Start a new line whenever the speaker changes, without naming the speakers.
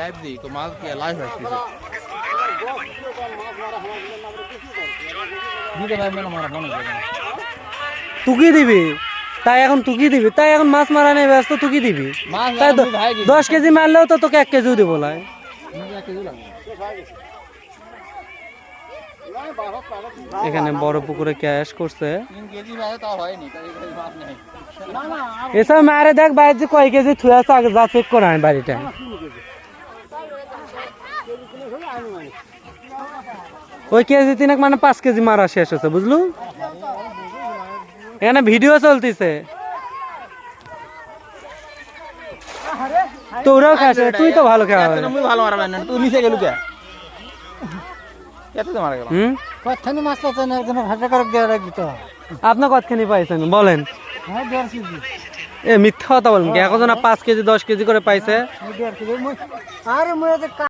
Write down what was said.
Live দি তো মাছ কি live আসছে দিতে পারবে না মারা মনে করে।
তুকি দিবি? তাই এখন তুকি দিবি? তাই এখন মাছ মারা নেই ব্যস্ত তুকি দিবি? তাই। দশ কেজি মারলেও তো তোকে এক কেজিও দিব লাই
এক কেজি লাগবে।
এখানে বড় পুকুরে ক্যাশ করছে। এসব মারে দেখ বাইরে যে কয় কেজি থুয়ে আছে, আগে যা চেক করা বাড়িটা ওই কেজি তিনেক মানে পাঁচ কেজি মারা শেষ হচ্ছে বুঝলু? এখানে ভিডিও চলতেছে। তোরাও খাস, তুই তো ভালো খাওয়া
ভালো মারা তুই নিচে গেলু কে? এত মারা গেল।
হুম?
কথানি মাছ তো একজন ভাষা করক দেওয়া লাগবে তো?
আপনি কতখানি পাইছেন? বলেন।
হ্যাঁ দেড় কেজি।
এ মিথ্যা কথা বলেন কি? এখন পাঁচ কেজি দশ কেজি করে পাইছে।
আরে মুই